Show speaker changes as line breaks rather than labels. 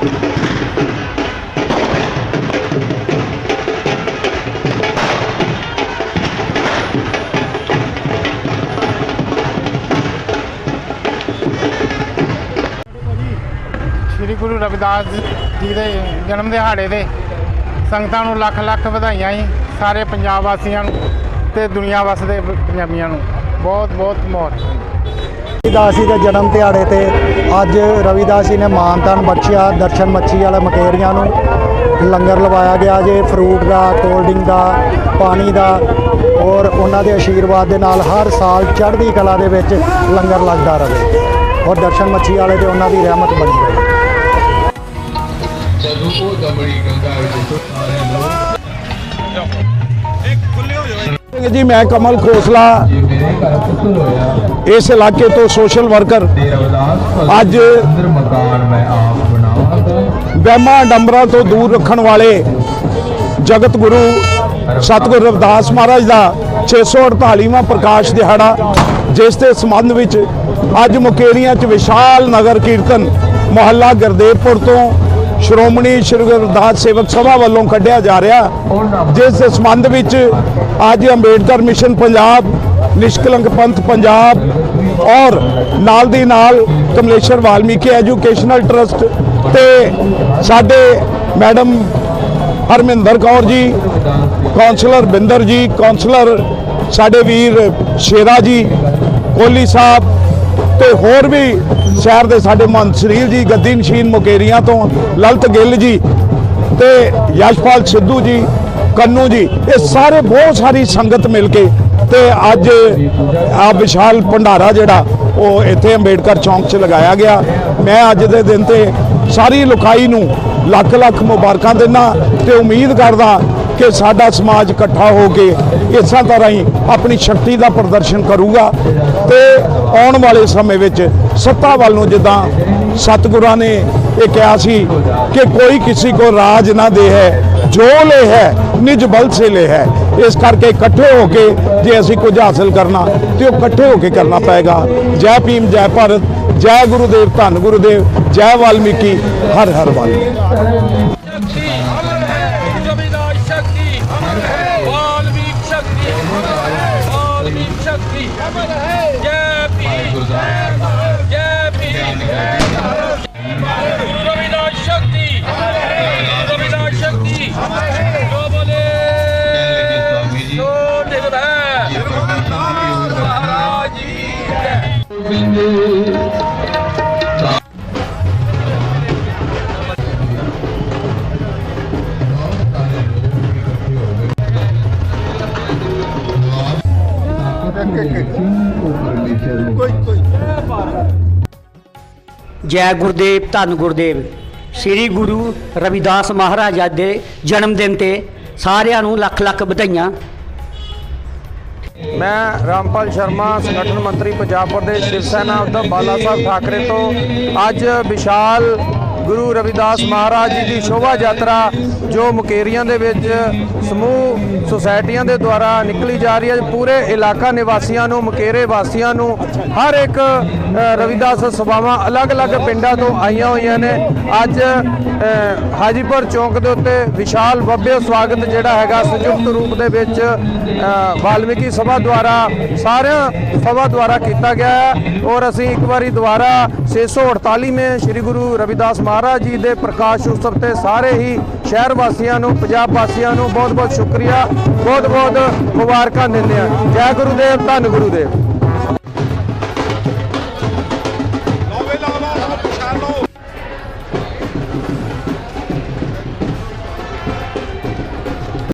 ਸ੍ਰੀ ਗੁਰੂ ਰਵਿਦਾਸ ਜੀ ਦੇ ਜਨਮ ਦਿਹਾੜੇ ਦੇ ਸੰਗਤਾਂ ਨੂੰ ਲੱਖ ਲੱਖ ਵਧਾਈਆਂ ਜੀ, ਸਾਰੇ ਪੰਜਾਬ ਵਾਸੀਆਂ ਨੂੰ ਤੇ ਦੁਨੀਆ ਵਸਦੇ ਪੰਜਾਬੀਆਂ ਨੂੰ। ਬਹੁਤ ਬਹੁਤ ਮੋਹਰ
ਰਵਿਦਾਸ ਜੀ ਦੇ ਜਨਮ ਦਿਹਾੜੇ ਤੇ ਅੱਜ ਰਵਿਦਾਸ ਜੀ ਨੇ ਮਾਨਤਾਨ ਬਖਸ਼ਿਆ, ਦਰਸ਼ਨ ਮੱਛੀ ਵਾਲੇ ਮਕੇਰੀਆਂ ਨੂੰ। ਲੰਗਰ ਲਵਾਇਆ ਗਿਆ ਜੇ ਫਰੂਟ ਦਾ ਕੋਲਡ ਡਰਿੰਕ ਦਾ, ਪਾਣੀ ਦਾ, ਔਰ ਉਹਨਾਂ ਦੇ ਆਸ਼ੀਰਵਾਦ ਦੇ ਨਾਲ ਹਰ ਸਾਲ ਚੜ੍ਹਦੀ ਕਲਾ ਦੇ ਵਿੱਚ ਲੰਗਰ ਲੱਗਦਾ ਰਹੇ। ਔਰ ਦਰਸ਼ਨ ਮੱਛੀ ਵਾਲੇ ਤੇ ਉਹਨਾਂ ਦੀ ਰਹਿਮਤ ਬਣੀ ਰਹੇ।
ਜਦੋਂ ਉਹ ਦਮੜੀ ਗੰਗਾ ਵਿੱਚ ਸਾਰੇ ਲੋਕ
ਜੀ, ਮੈਂ ਕਮਲ ਖੋਸਲਾ, ਇਸ ਇਲਾਕੇ ਤੋਂ ਸੋਸ਼ਲ ਵਰਕਰ ਅੱਜ
ਅੰਦਰ ਮਕਾਨ
ਤੋਂ ਦੂਰ ਰੱਖਣ ਵਾਲੇ ਜਗਤ ਗੁਰੂ ਸਤਿਗੁਰੂ ਰਵਿਦਾਸ ਮਹਾਰਾਜ ਦਾ 648ਵਾਂ ਪ੍ਰਕਾਸ਼ ਦਿਹਾੜਾ, ਜਿਸ ਦੇ ਸੰਬੰਧ ਵਿੱਚ ਅੱਜ ਮੁਕੇਰੀਆਂ 'ਚ ਵਿਸ਼ਾਲ ਨਗਰ ਕੀਰਤਨ ਮੁਹੱਲਾ ਗੁਰਦੇਵਪੁਰ ਤੋਂ ਸ਼੍ਰੋਮਣੀ ਸ਼੍ਰੀ ਗੁਰਦਾਸ ਸੇਵਕ ਸਭਾ ਵੱਲੋਂ ਕੱਢਿਆ ਜਾ ਰਿਹਾ। ਜਿਸ ਦੇ ਸੰਬੰਧ ਵਿੱਚ ਅੱਜ ਅੰਬੇਡਕਰ ਮਿਸ਼ਨ ਪੰਜਾਬ, ਨਿਸ਼ਕਲੰਕ ਪੰਥ ਪੰਜਾਬ ਔਰ ਨਾਲ ਦੀ ਨਾਲ ਕਮਲੇਸ਼ਰ ਵਾਲਮੀਕੀ ਐਜੂਕੇਸ਼ਨਲ ਟਰਸਟ ਤੇ ਸਾਡੇ ਮੈਡਮ ਹਰਮਿੰਦਰ ਕੌਰ ਜੀ ਕਾਉਂਸਲਰ ਬਿੰਦਰ ਜੀ ਕਾਉਂਸਲਰ ਸਾਡੇ ਵੀਰ ਸ਼ੇਰਾ ਜੀ, ਕੋਹਲੀ ਸਾਹਿਬ ਤੇ ਹੋਰ ਵੀ ਸ਼ਹਿਰ ਦੇ ਸਾਡੇ ਮਨਸਰੀਲ ਜੀ, ਗੱਦੀ ਨਸ਼ੀਨ ਮੁਕੇਰੀਆਂ ਤੋਂ ਲਲਤ ਗਿੱਲ ਜੀ ਤੇ ਯਸ਼ਪਾਲ ਸਿੱਧੂ ਜੀ, ਕੰਨੂ ਜੀ, ਇਹ ਸਾਰੇ ਬਹੁਤ ਸਾਰੀ ਸੰਗਤ ਮਿਲ ਕੇ ਤੇ ਅੱਜ ਆ ਵਿਸ਼ਾਲ ਭੰਡਾਰਾ ਜਿਹੜਾ ਉਹ ਇੱਥੇ ਅੰਬੇਡਕਰ ਚੌਂਕ 'ਚ ਲਗਾਇਆ ਗਿਆ। ਮੈਂ ਅੱਜ ਦੇ ਦਿਨ ਤੇ ਸਾਰੀ ਲੋਕਾਈ ਨੂੰ ਲੱਖ ਲੱਖ ਮੁਬਾਰਕਾਂ ਦਿੰਦਾ ਤੇ ਉਮੀਦ ਕਰਦਾ ਕਿ ਸਾਡਾ ਸਮਾਜ ਇਕੱਠਾ ਹੋ ਕੇ ਇਸਾਂ ਤਰ੍ਹਾਂ ਹੀ ਆਪਣੀ ਸ਼ਕਤੀ ਦਾ ਪ੍ਰਦਰਸ਼ਨ ਕਰੂਗਾ ਤੇ ਆਉਣ ਵਾਲੇ ਸਮੇਂ ਵਿੱਚ ਸੱਤਾ ਵੱਲ ਨੂੰ ਜਿੱਦਾਂ ਸਤਿਗੁਰਾਂ ਨੇ ਇਹ ਕਿਹਾ ਸੀ ਕਿ ਕੋਈ ਕਿਸੇ ਕੋ ਰਾਜ ਨਾ ਦੇ ਹੈ ਜੋ ਲੈ ਹੈ ਨਿਜ ਬਲ ਸੇ ਲੈ ਹੈ ਇਸ ਕਰਕੇ ਇਕੱਠੇ ਹੋ ਕੇ ਜੇ ਅਸੀਂ ਕੁਝ ਹਾਸਲ ਕਰਨਾ, ਤੇ ਉਹ ਇਕੱਠੇ ਹੋ ਕੇ ਕਰਨਾ ਪਏਗਾ। ਜੈ ਭੀਮ, ਜੈ ਭਾਰਤ, ਜੈ ਗੁਰੂਦੇਵ, ਧੰਨ ਗੁਰੂਦੇਵ, ਜੈ ਵਾਲਮੀਕੀ, ਹਰ ਹਰ ਵਾਲਮੀਕੀ
ਜੈ ਗੁਰਦੇਵ, ਧੰਨ ਗੁਰਦੇਵ। ਸ੍ਰੀ ਗੁਰੂ ਰਵਿਦਾਸ ਮਹਾਰਾਜ ਦੇ ਜਨਮ ਦਿਨ ਤੇ ਸਾਰਿਆਂ ਨੂੰ ਲੱਖ ਲੱਖ ਵਧਾਈਆਂ।
ਮੈਂ ਰਾਮਪਾਲ ਸ਼ਰਮਾ, ਸੰਗਠਨ ਮੰਤਰੀ ਪੰਜਾਬ ਪ੍ਰਦੇਸ਼, ਸ਼ਿਵ ਸੈਨਾ ਉद्धਵ ਬਾਲਾ ਸਾਹਿਬ ਠਾਕਰੇ ਤੋਂ ਅੱਜ ਵਿਸ਼ਾਲ ਗੁਰੂ ਰਵਿਦਾਸ ਮਹਾਰਾਜ ਜੀ ਦੀ ਸ਼ੋਭਾ ਯਾਤਰਾ ਜੋ ਮੁਕੇਰੀਆਂ ਦੇ ਵਿੱਚ ਸਮੂਹ ਸੁਸਾਇਟੀਆਂ ਦੇ ਦੁਆਰਾ ਨਿਕਲੀ ਜਾ ਰਹੀ ਹੈ। ਪੂਰੇ ਇਲਾਕਾ ਨਿਵਾਸੀਆਂ ਨੂੰ, ਮੁਕੇਰੇ ਵਾਸੀਆਂ ਨੂੰ ਹਰ ਇੱਕ ਰਵਿਦਾਸ ਸਭਾਵਾਂ ਅਲੱਗ-ਅਲੱਗ ਪਿੰਡਾਂ ਤੋਂ ਆਈਆਂ ਹੋਈਆਂ ਨੇ। ਅੱਜ ਹਾਜੀਪੁਰ ਚੌਂਕ ਦੇ ਉੱਤੇ ਵਿਸ਼ਾਲ ਬੱਬੇ ਸਵਾਗਤ ਜਿਹੜਾ ਹੈਗਾ ਸੰਯੁਕਤ ਰੂਪ ਦੇ ਵਿੱਚ ਵਾਲਮੀਕੀ ਸਭਾ ਦੁਆਰਾ, ਸਾਰਿਆਂ ਸਭਾ ਦੁਆਰਾ ਕੀਤਾ ਗਿਆ ਹੈ। ਔਰ ਅਸੀਂ ਇੱਕ ਵਾਰੀ ਦੁਆਰਾ 648ਵੇਂ ਸ੍ਰੀ ਗੁਰੂ ਰਵਿਦਾਸ ਮਹਾਰਾਜ ਜੀ ਦੇ ਪ੍ਰਕਾਸ਼ ਉਤਸਵ ਤੇ ਸਾਰੇ ਹੀ ਸ਼ਹਿਰ ਵਾਸੀਆਂ ਨੂੰ, ਪੰਜਾਬ ਵਾਸੀਆਂ ਨੂੰ ਬਹੁਤ ਬਹੁਤ ਸ਼ੁਕਰੀਆ ਬਹੁਤ ਬਹੁਤ ਮੁਬਾਰਕਾਂ ਦਿੰਦੇ ਹਾਂ। ਜੈ ਗੁਰੂ ਦੇਵ ਧੰਨ ਗੁਰੂ ਦੇਵ